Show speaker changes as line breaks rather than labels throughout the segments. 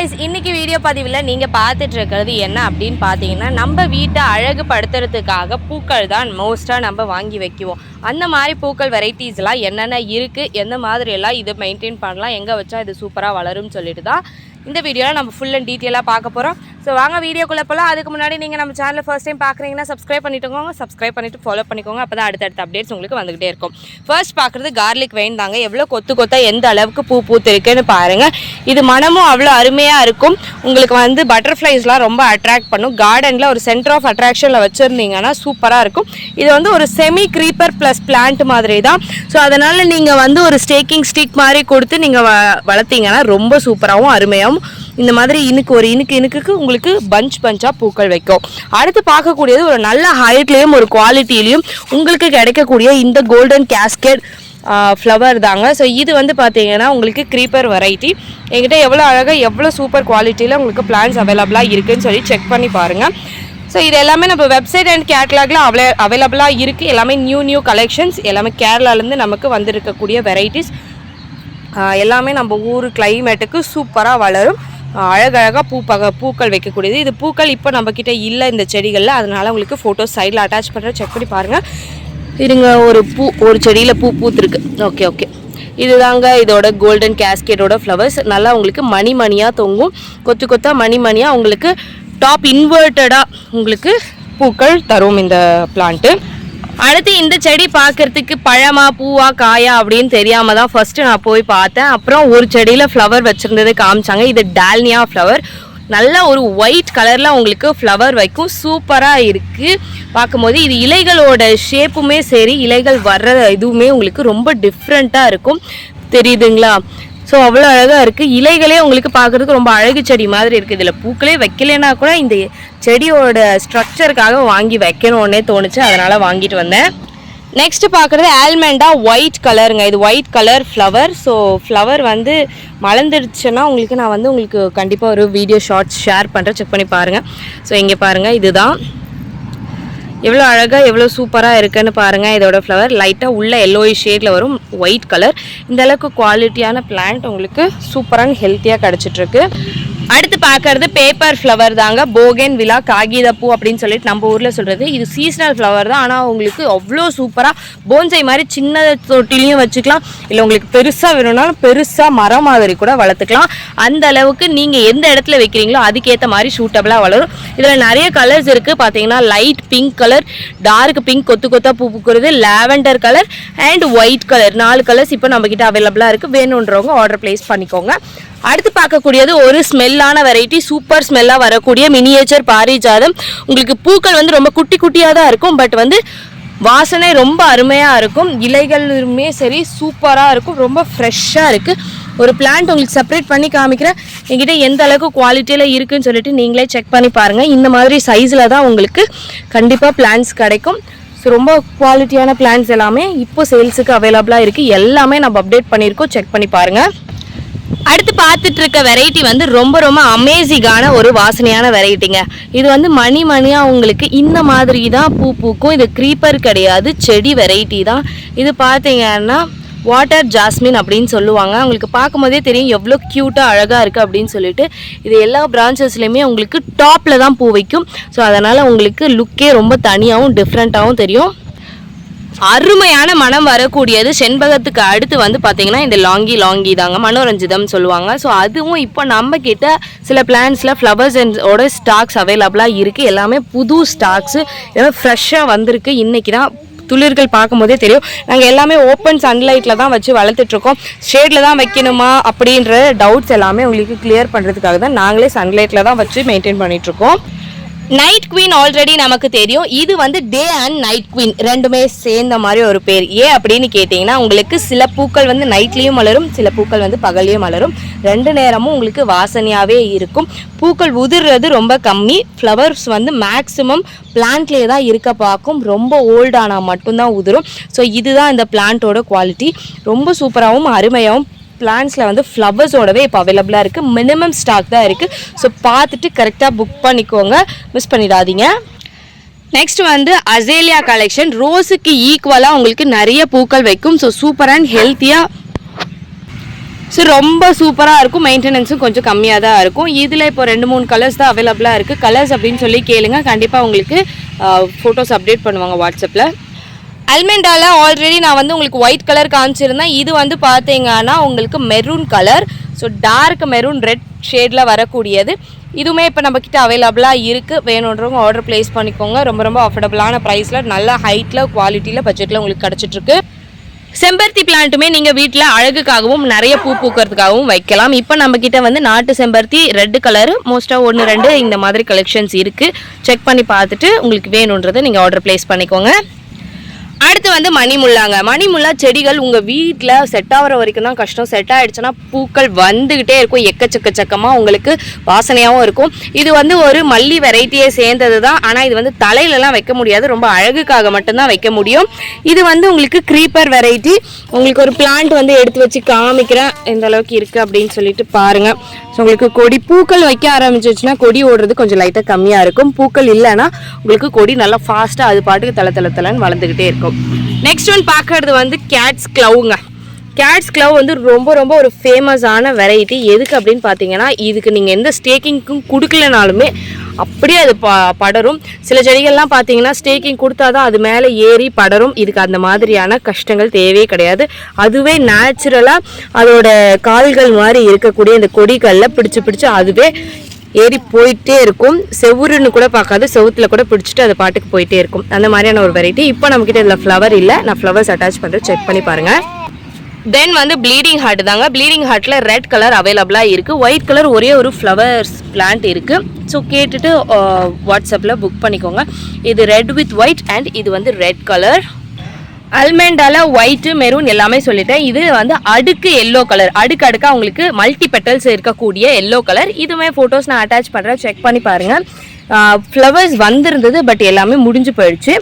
Guys இன்னைக்கு video பதிவில் நீங்கள் பார்த்துட்டு இருக்கிறது என்ன அப்படின்னு பார்த்தீங்கன்னா நம்ம வீட்டை அழகுபடுத்துறதுக்காக பூக்கள் தான் மோஸ்ட்டாக நம்ம வாங்கி வைக்குவோம். அந்த மாதிரி பூக்கள் வெரைட்டிஸ்லாம் என்னென்ன இருக்குது எந்த மாதிரி எல்லாம் இதை மெயின்டைன் பண்ணலாம் எங்கே வச்சா இது சூப்பராக வளரும்னு சொல்லிட்டு தான் இந்த வீடியோவில் நம்ம ஃபுல் அண்ட் டீட்டெயிலாக பார்க்க போகிறோம் ஸோ வாங்க வீடியோக்குள்ளே போகலாம் அதுக்கு முன்னாடி நீங்கள் நம்ம சேனலில் ஃபர்ஸ்ட் டைம் பார்க்குறீங்கன்னா சப்ஸ்கிரைப் பண்ணிட்டுக்கோங்க சப்ஸ்கிரைப் பண்ணிட்டு ஃபாலோ பண்ணிக்கோங்க. அப்போ தான் அடுத்தடுத்த அப்டேட்ஸ் உங்களுக்கு வந்துகிட்டே இருக்கும். ஃபர்ஸ்ட் பார்க்குறது கார்லிக் வெயின் தாங்க. எவ்வளோ கொத்து கொத்தா எந்த அளவுக்கு பூ பூத்திருக்குன்னு பாருங்கள் இது மனமும் அவ்வளோ அருமையாக இருக்கும். உங்களுக்கு வந்து பட்டர்ஃப்ளைஸ்லாம் ரொம்ப அட்ராக்ட் பண்ணும். கார்டனில் ஒரு சென்டர் ஆஃப் அட்ராக்ஷனில் வச்சுருந்தீங்கன்னா சூப்பராக இருக்கும். இது வந்து ஒரு செமி க்ரீப்பர் ப்ளஸ் பிளான்ட் மாதிரி தான் ஸோ அதனால் நீங்கள் வந்து ஒரு ஸ்டேக்கிங் ஸ்டிக் மாதிரி கொடுத்து நீங்கள் வ வளர்த்தீங்கன்னா ரொம்ப சூப்பராகவும் அருமையாகவும் இந்த மாதிரி இனுக்கு ஒரு இனுக்கு இனுக்கு உங்களுக்கு பஞ்ச் பஞ்சாக பூக்கள் வைக்கும். அடுத்து பார்க்கக்கூடியது ஒரு நல்ல ஹைட்லேயும் ஒரு குவாலிட்டிலையும் உங்களுக்கு கிடைக்கக்கூடிய இந்த கோல்டன் கேஸ்கெட் ஃப்ளவர் தாங்க. ஸோ இது வந்து பார்த்தீங்கன்னா உங்களுக்கு க்ரீப்பர் வெரைட்டி எங்கிட்ட எவ்வளோ அழகாக எவ்வளோ சூப்பர் குவாலிட்டியில் உங்களுக்கு பிளான்ஸ் அவைலபிளாக இருக்குதுன்னு சொல்லி செக் பண்ணி பாருங்கள் ஸோ இது எல்லாமே நம்ம வெப்சைட் அண்ட் கேட்லாகில் அவை அவைலபிளாக இருக்குது எல்லாமே நியூ நியூ கலெக்ஷன்ஸ் எல்லாமே கேரளாலேருந்து நமக்கு வந்திருக்கக்கூடிய வெரைட்டிஸ் எல்லாமே நம்ம ஊர் கிளைமேட்டுக்கு சூப்பராக வளரும். அழகழகாக பூ பக பூக்கள் வைக்கக்கூடியது. இது பூக்கள் இப்போ நம்மக்கிட்ட இல்லை இந்த செடிகளில். அதனால் உங்களுக்கு ஃபோட்டோஸ் சைடில் அட்டாச் பண்ணுற செக் பண்ணி பாருங்கள் இருங்க ஒரு பூ ஒரு செடியில் பூ பூத்துருக்கு. ஓகே ஓகே இதுதாங்க இதோட கோல்டன் கேஸ்கேட்டோட ஃப்ளவர்ஸ் நல்லா உங்களுக்கு மணி மணியாக தொங்கும். கொத்து கொத்தா மணி மணியாக உங்களுக்கு டாப் இன்வெர்ட்டடாக உங்களுக்கு பூக்கள் தரும் இந்த பிளான்ட்டு அடுத்து இந்த செடி பார்க்கறதுக்கு பழமா பூவா காயா அப்படின்னு தெரியாம தான் ஃபர்ஸ்ட் நான் போய் பார்த்தேன். அப்புறம் ஒரு செடியில ஃப்ளவர் வச்சிருந்தது காமிச்சாங்க. இது டால்னியா ஃப்ளவர் நல்ல ஒரு ஒயிட் கலரில் உங்களுக்கு ஃப்ளவர் வைக்கும். சூப்பராக இருக்குது பார்க்கும்போது இது இலைகளோட ஷேப்புமே சரி இலைகள் வர்ற இதுவுமே உங்களுக்கு ரொம்ப டிஃப்ரெண்ட்டாக இருக்கும். தெரியுதுங்களா? ஸோ அவ்வளோ அழகாக இருக்குது இலைகளே உங்களுக்கு பார்க்குறதுக்கு ரொம்ப அழகு செடி மாதிரி இருக்குது இதில் பூக்களே வைக்கலைன்னா கூட இந்த செடியோட ஸ்ட்ரக்சருக்காக வாங்கி வைக்கணும்னே தோணுச்சு. அதனால் வாங்கிட்டு வந்தேன். நெக்ஸ்ட் பார்க்குறது ஆல்மண்டா ஒயிட் கலருங்க இது white colour flower so flower வந்து மலர்ந்துருச்சுன்னா உங்களுக்கு நான் வந்து உங்களுக்கு கண்டிப்பாக ஒரு வீடியோ ஷார்ட்ஸ் ஷேர் பண்ணுறேன் செக் பண்ணி பாருங்கள் ஸோ இங்கே பாருங்கள் இதுதான். எவ்வளோ அழகாக எவ்வளோ சூப்பராக இருக்குன்னு பாருங்கள் இதோட ஃப்ளவர் லைட்டாக உள்ள எல்லோயிஷ் ஷேடில் வரும் ஒயிட் கலர் இந்த அளவுக்கு குவாலிட்டியான பிளான்ட் உங்களுக்கு சூப்பரான ஹெல்த்தியாக கிடச்சிட்ருக்கு அடுத்து பார்க்கறது பேப்பர் ஃப்ளவர் தாங்க. போகேன் விழா காகித பூ அப்படின்னு சொல்லிட்டு நம்ம ஊரில் சொல்கிறது இது சீசனல் ஃப்ளவர் தான். ஆனால் உங்களுக்கு அவ்வளோ சூப்பராக போன்சை மாதிரி சின்ன தொட்டிலையும் வச்சுக்கலாம். இல்லை உங்களுக்கு பெருசாக வேணும்னாலும் பெருசாக மரம் மாதிரி கூட வளர்த்துக்கலாம். அந்த அளவுக்கு நீங்கள் எந்த இடத்துல வைக்கிறீங்களோ அதுக்கேற்ற மாதிரி சூட்டபிளாக வளரும். இதில் நிறைய கலர்ஸ் இருக்குது பார்த்தீங்கன்னா light pink colour dark pink கொத்து கொத்தா பூ பூக்கிறது lavender colour and white colour நாலு கலர்ஸ் இப்போ நம்மக்கிட்ட அவைலபிளாக இருக்குது வேணுன்றவங்க ஆர்டர் ப்ளேஸ் பண்ணிக்கோங்க. அடுத்து பார்க்கக்கூடியது ஒரு ஸ்மெல் ஸ்மெல்லான வெரைட்டி சூப்பர் ஸ்மெல்லாக வரக்கூடிய மினியேச்சர் பாரிஜாதம். உங்களுக்கு பூக்கள் வந்து ரொம்ப குட்டி குட்டியாக தான் இருக்கும். பட் வந்து வாசனை ரொம்ப அருமையாக இருக்கும். இலைகளுமே சரி சூப்பராக இருக்கும். ரொம்ப ஃப்ரெஷ்ஷாக இருக்குது ஒரு பிளான்ட் உங்களுக்கு செப்பரேட் பண்ணி காமிக்கிறேன். எங்கிட்ட எந்த அளவுக்கு குவாலிட்டியில் இருக்குன்னு சொல்லிட்டு நீங்களே செக் பண்ணி பாருங்கள் இந்த மாதிரி சைஸில் தான் உங்களுக்கு கண்டிப்பாக பிளான்ஸ் கிடைக்கும். ஸோ ரொம்ப குவாலிட்டியான பிளான்ஸ் எல்லாமே இப்போ சேல்ஸுக்கு அவைலபிளாக இருக்குது எல்லாமே நம்ம அப்டேட் பண்ணியிருக்கோம். செக் பண்ணி பாருங்கள் அடுத்து பார்த்துட்டு இருக்க வெரைட்டி வந்து ரொம்ப ரொம்ப அமேசிங்கான ஒரு வாசனையான வெரைட்டிங்க இது வந்து மணி மணியாக உங்களுக்கு இந்த மாதிரி தான் பூ பூக்கும். இது க்ரீப்பர் கிடையாது செடி வெரைட்டி தான். இது பார்த்தீங்கன்னா வாட்டர் ஜாஸ்மின் அப்படின்னு சொல்லுவாங்க. உங்களுக்கு பார்க்கும்போதே தெரியும் எவ்வளோ க்யூட்டாக அழகாக இருக்குது அப்படின்னு சொல்லிட்டு. இது எல்லா பிரான்ச்சஸ்லையுமே உங்களுக்கு டாப்பில் தான் பூ வைக்கும். ஸோ அதனால் உங்களுக்கு லுக்கே ரொம்ப தனியாகவும் டிஃப்ரெண்ட்டாகவும் தெரியும். அருமையான மனம் வரக்கூடியது. செண்பகத்துக்கு அடுத்து வந்து பார்த்தீங்கன்னா இந்த லாங்கி லாங்கி தாங்க. மனோரஞ்சிதம் சொல்லுவாங்க. ஸோ அதுவும் இப்போ நம்ம கிட்ட சில பிளான்ஸில் ஃப்ளவர்ஸ் ஓட ஸ்டாக்ஸ் அவைலபிளாக இருக்குது எல்லாமே புது ஸ்டாக்ஸு எல்லாமே ஃப்ரெஷ்ஷாக வந்திருக்கு. இன்றைக்கி தான் துளிர்கள் பார்க்கும்போதே தெரியும். நாங்கள் எல்லாமே ஓப்பன் சன்லைட்டில் தான் வச்சு வளர்த்துட்ருக்கோம் ஷேடில் தான் வைக்கணுமா அப்படின்ற டவுட்ஸ் எல்லாமே உங்களுக்கு கிளியர் பண்ணுறதுக்காக தான் நாங்களே சன்லைட்டில் தான் வச்சு மெயின்டைன் பண்ணிகிட்ருக்கோம் நைட் குவீன் ஆல்ரெடி நமக்கு தெரியும். இது வந்து டே அண்ட் நைட் குவீன் ரெண்டுமே சேர்ந்த மாதிரி ஒரு பேர். ஏன் அப்படின்னு கேட்டிங்கன்னா உங்களுக்கு சில பூக்கள் வந்து நைட்லேயும் மலரும் சில பூக்கள் வந்து பகல்லையும் மலரும். ரெண்டு நேரமும் உங்களுக்கு வாசனையாகவே இருக்கும். பூக்கள் உதிர்றது ரொம்ப கம்மி. ஃப்ளவர்ஸ் வந்து மேக்ஸிமம் பிளான்ட்லேயே தான் இருக்க பார்க்கும். ரொம்ப ஓல்டானால் மட்டும்தான் உதிரும். ஸோ இதுதான் இந்த பிளான்ட்டோட குவாலிட்டி ரொம்ப சூப்பராகவும் அருமையாகவும் பிளான்ஸில் வந்து ஃப்ளவர்ஸோடவே இப்போ அவைலபிளாக இருக்குது மினிமம் ஸ்டாக் தான் இருக்குது ஸோ பார்த்துட்டு கரெக்டாக புக் பண்ணிக்கோங்க. மிஸ் பண்ணிடாதீங்க. நெக்ஸ்ட் வந்து அசேலியா கலெக்ஷன் ரோஸுக்கு ஈக்குவலாக உங்களுக்கு நிறைய பூக்கள் வைக்கும். ஸோ சூப்பர் அண்ட் ஹெல்த்தியாக ஸோ ரொம்ப சூப்பராக இருக்கும். மெயின்டெனன்ஸும் கொஞ்சம் கம்மியாக தான் இருக்கும். இதில் இப்போ ரெண்டு மூணு கலர்ஸ் தான் அவைலபிளாக இருக்குது கலர்ஸ் அப்படின்னு சொல்லி கேளுங்க. கண்டிப்பாக உங்களுக்கு ஃபோட்டோஸ் அப்டேட் பண்ணுவாங்க வாட்ஸ்அப்பில் அல்மெண்டால ஆல்ரெடி நான் வந்து உங்களுக்கு ஒயிட் கலர் காமிச்சிருந்தேன். இது வந்து பார்த்தீங்கன்னா உங்களுக்கு maroon colour so dark maroon red ஷேடில் வரக்கூடியது. இதுவுமே இப்போ நம்மக்கிட்ட அவைலபிளாக இருக்குது வேணுன்றவங்க ஆர்டர் ப்ளேஸ் பண்ணிக்கோங்க. ரொம்ப ரொம்ப அஃபோர்டபுளான ப்ரைஸில் நல்ல ஹைட்டில் குவாலிட்டியில் பட்ஜெட்டில் உங்களுக்கு கிடச்சிட்ருக்கு. செம்பருத்தி பிளான்ட்டுமே நீங்கள் வீட்டில் அழகுக்காகவும் நிறைய பூ பூக்கிறதுக்காகவும் வைக்கலாம். இப்போ நம்மக்கிட்ட வந்து நாட்டு செம்பருத்தி ரெட் கலரு மோஸ்ட்டாக ஒன்று ரெண்டு இந்த மாதிரி கலெக்ஷன்ஸ் இருக்குது செக் பண்ணி பார்த்துட்டு உங்களுக்கு வேணுன்றதை நீங்கள் ஆர்டர் ப்ளேஸ் பண்ணிக்கோங்க. அடுத்து வந்து மணிமுல்லாங்க மணிமுல்லா செடிகள் உங்கள் வீட்டில் செட் ஆகிற வரைக்கும் தான் கஷ்டம். செட் ஆகிடுச்சுன்னா பூக்கள் வந்துக்கிட்டே இருக்கும். எக்கச்சக்க சக்கமாக உங்களுக்கு வாசனையாகவும் இருக்கும். இது வந்து ஒரு மல்லி வெரைட்டியை சேர்ந்தது தான் ஆனால் இது வந்து தலையிலலாம் வைக்க முடியாது. ரொம்ப அழகுக்காக மட்டும்தான் வைக்க முடியும். இது வந்து உங்களுக்கு க்ரீப்பர் வெரைட்டி உங்களுக்கு ஒரு பிளான்ட் வந்து எடுத்து வச்சு காமிக்கிறேன். எந்த அளவுக்கு இருக்குது அப்படின்னு சொல்லிட்டு பாருங்கள் ஸோ உங்களுக்கு கொடி பூக்கள் வைக்க ஆரம்பிச்சிச்சுன்னா கொடி ஓடுறது கொஞ்சம் லைட்டாக கம்மியாக இருக்கும். பூக்கள் இல்லைன்னா உங்களுக்கு கொடி நல்லா ஃபாஸ்ட்டாக அது பாட்டுக்கு தலை தலை தலைன்னு வளர்ந்துக்கிட்டே இருக்கும். நெக்ஸ்ட் ஒன் பார்க்கறது வந்து கேட்ஸ் க்ளவுங்க கேட்ஸ் க்ளவ் வந்து ரொம்ப ரொம்ப ஒரு ஃபேமஸான வெரைட்டி எதுக்கு அப்படின்னு பார்த்தீங்கன்னா இதுக்கு நீங்கள் எந்த ஸ்டேக்கிங்க்கும் கொடுக்கலனாலுமே அப்படியே அது ப படரும். சில செடிகள்லாம் பார்த்தீங்கன்னா ஸ்டேக்கிங் கொடுத்தா தான் அது மேலே ஏறி படரும். இதுக்கு அந்த மாதிரியான கஷ்டங்கள் தேவையே கிடையாது. அதுவே நேச்சுரலாக அதோட கால்கள் மாதிரி இருக்கக்கூடிய இந்த கொடிகளில் பிடிச்சு பிடிச்சு அதுவே ஏறி போயிட்டே இருக்கும். செவுருன்னு கூட பார்க்காது. செவுத்துல கூட பிடிச்சிட்டு அது பாட்டுக்கு போயிட்டே இருக்கும். அந்த மாதிரியான ஒரு வெரைட்டி இப்போ நம்மக்கிட்ட இதில் ஃப்ளவர் இல்லை. நான் ஃப்ளவர்ஸ் அட்டாச் பண்ணுறேன் செக் பண்ணி பாருங்கள் தென் வந்து ப்ளீடிங் ஹார்ட் தாங்க. ப்ளீடிங் ஹார்ட்டில் ரெட் கலர் அவைலபிளாக இருக்குது ஒயிட் கலர் ஒரே ஒரு ஃப்ளவர்ஸ் பிளான்ட் இருக்குது ஸோ கேட்டுட்டு வாட்ஸ்அப்பில் புக் பண்ணிக்கோங்க. இது ரெட் வித் ஒயிட் அண்ட் இது வந்து ரெட் கலர் அல்மெண்டால ஒயிட்டு மெரூன் எல்லாமே சொல்லிட்டேன். இது வந்து அடுக்கு எல்லோ கலர் அடுக்கு அடுக்காக உங்களுக்கு மல்டி பெட்டல்ஸ் இருக்கக்கூடிய எல்லோ கலர் இதுவுமே ஃபோட்டோஸ் நான் அட்டாச் பண்ணுறேன் செக் பண்ணி பாருங்கள் ஃப்ளவர்ஸ் வந்திருந்தது பட் எல்லாமே முடிஞ்சு போயிடுச்சு.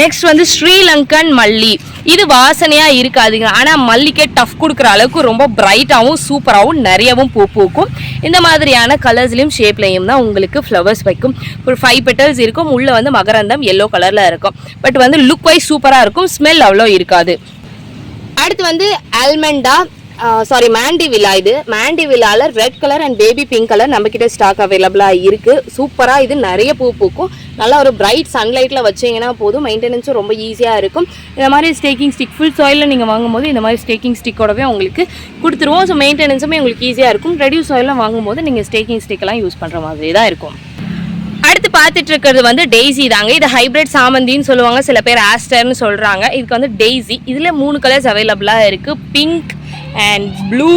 நெக்ஸ்ட் வந்து ஸ்ரீலங்கன் மல்லி. இது வாசனையாக இருக்காதுங்க. ஆனால் மல்லிக்கே டஃப் கொடுக்குற அளவுக்கு ரொம்ப பிரைட்டாகவும் சூப்பராகவும் நிறையவும் பூ பூக்கும். இந்த மாதிரியான கலர்ஸ்லையும் ஷேப்லையும் தான் உங்களுக்கு ஃப்ளவர்ஸ் வைக்கும். ஒரு ஃபைவ் பெட்டல்ஸ் இருக்கும். உள்ளே வந்து மகரந்தம் எல்லோ கலரில் இருக்கும். பட் வந்து லுக் வைஸ் சூப்பராக இருக்கும். ஸ்மெல் அவ்வளோ இருக்காது. அடுத்து வந்து ஆல்மண்டா சாரி மேண்டி வில்லா இது. மேண்டி வில்லால red colour and baby pink colour நம்மக்கிட்ட ஸ்டாக் அவைலபிளாக இருக்குது சூப்பராக இது நிறைய பூ பூக்கும். நல்லா ஒரு பிரைட் சன்லைட்டில் வச்சிங்கன்னா போதும். மெயின்டெனன்ஸும் ரொம்ப ஈஸியாக இருக்கும். இந்த மாதிரி ஸ்டேக்கிங் ஸ்டிக் ஃபுல் சாயிலில் நீங்கள் வாங்கும்போது இந்த மாதிரி ஸ்டேக்கிங் ஸ்டிக்கோடவே உங்களுக்கு கொடுத்துருவோம். ஸோ மெயின்டெனன்ஸுமே உங்களுக்கு ஈஸியாக இருக்கும். ரெடியூஸ் சாயிலில் வாங்கும்போது நீங்கள் ஸ்டேக்கிங் ஸ்டிக்கெல்லாம் யூஸ் பண்ணுற மாதிரி தான் இருக்கும். அடுத்து பார்த்துட்டு இருக்கிறது வந்து டெய்ஸி தாங்க. இது ஹைபிரிட் சாமந்தின்னு சொல்லுவாங்க. சில பேர் ஆஸ்டர்னு சொல்கிறாங்க இதுக்கு வந்து டெய்ஸி இதில் மூணு கலர்ஸ் அவைலபிளாக இருக்குது பிங்க் அண்ட் ப்ளூ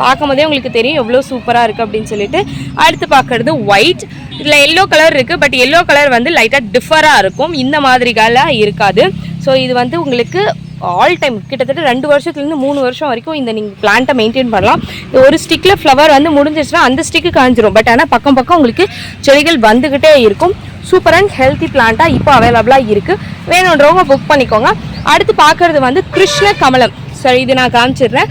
பார்க்கும்போதே உங்களுக்கு தெரியும் எவ்வளோ சூப்பராக இருக்குது அப்படின்னு சொல்லிட்டு. அடுத்து பார்க்குறது ஒயிட் இதில் எல்லோ கலர் இருக்குது பட் எல்லோ கலர் வந்து லைட்டாக டிஃபராக இருக்கும். இந்த மாதிரிகளாக இருக்காது. ஸோ இது வந்து உங்களுக்கு ஆல் டைம் கிட்டத்தட்ட ரெண்டு வருஷத்துலேருந்து மூணு வருஷம் வரைக்கும் இந்த நீங்கள் பிளான்ட்டை மெயின்டைன் பண்ணலாம். ஒரு ஸ்டிக்கில் ஃப்ளவர் வந்து முடிஞ்சிச்சுன்னா அந்த ஸ்டிக்கு காஞ்சிரும். பட் ஆனால் பக்கம் பக்கம் உங்களுக்கு செடிகள் வந்துக்கிட்டே இருக்கும். சூப்பர் அண்ட் ஹெல்த்தி பிளான்ட்டாக இப்போ அவைலபிளாக இருக்குது வேணுன்றவங்க புக் பண்ணிக்கோங்க. அடுத்து பார்க்குறது வந்து கிருஷ்ண கமலம் சரி இது நான் காமிச்சிடுறேன்.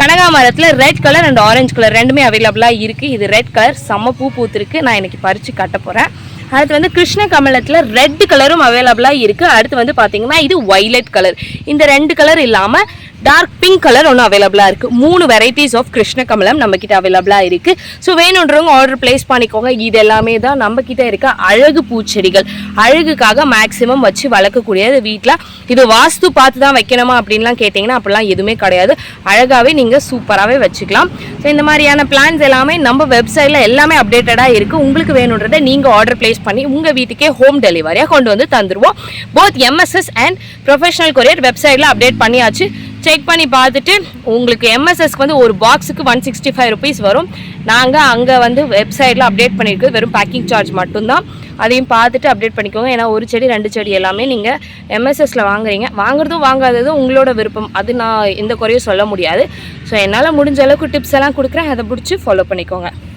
கனகாமரத்தில் red colour and orange colour ரெண்டுமே அவைலபிளாக இருக்குது இது ரெட் கலர் செம்ம பூ பூத்துருக்கு. நான் இன்றைக்கி பறித்து கட்ட போகிறேன் அடுத்து வந்து கிருஷ்ண கமலத்தில் ரெட் கலரும் அவைலபிளாக இருக்குது அடுத்து வந்து பார்த்திங்கன்னா இது வைலட் கலர் இந்த ரெண்டு கலர் இல்லாமல் டார்க் பிங்க் கலர் ஒன்று அவைலபிளாக இருக்குது மூணு வெரைட்டிஸ் ஆஃப் கிருஷ்ண கமலம் நம்மக்கிட்ட அவைலபிளாக இருக்குது ஸோ வேணுன்றவங்க ஆர்டர் ப்ளேஸ் பண்ணிக்கோங்க. இது எல்லாமே தான் நம்மக்கிட்ட இருக்க அழகு பூச்செடிகள். அழகுக்காக மேக்ஸிமம் வச்சு வளர்க்கக்கூடியது வீட்டில் இது வாஸ்து பார்த்து தான் வைக்கணுமா அப்படின்லாம் கேட்டிங்கன்னா அப்படிலாம் எதுவுமே கிடையாது. அழகாகவே நீங்கள் சூப்பராகவே வச்சுக்கலாம். ஸோ இந்த மாதிரியான பிளான்ஸ் எல்லாமே நம்ம வெப்சைட்டில் எல்லாமே அப்டேட்டடாக இருக்குது உங்களுக்கு வேணுன்றதை நீங்கள் ஆர்டர் ப்ளேஸ் பண்ணி உங்கள் வீட்டுக்கே ஹோம் டெலிவரியாக கொண்டு வந்து தந்துடுவோம் both MSS and professional courier வெப்சைட்டில் அப்டேட் பண்ணியாச்சு. செக் பண்ணி பார்த்துட்டு உங்களுக்கு எம்எஸ்எஸ்க்கு வந்து ஒரு பாக்ஸுக்கு ஒன் சிக்ஸ்டி ஃபைவ் ருபீஸ் வரும். நாங்கள் அங்கே வந்து வெப்சைட்டில் அப்டேட் பண்ணியிருக்கோம் வெறும் பேக்கிங் சார்ஜ் மட்டும்தான். அதையும் பார்த்துட்டு அப்டேட் பண்ணிக்கோங்க. ஏன்னா ஒரு செடி ரெண்டு செடி எல்லாமே நீங்கள் எம்எஸ்எஸில் வாங்குறீங்க. வாங்குறதும் வாங்காததும் உங்களோட விருப்பம். அது நான் எந்த குறையும் சொல்ல முடியாது. ஸோ என்னால் முடிஞ்ச அளவுக்கு டிப்ஸ் எல்லாம் கொடுக்குறேன். அதை பிடிச்சி ஃபாலோ பண்ணிக்கோங்க.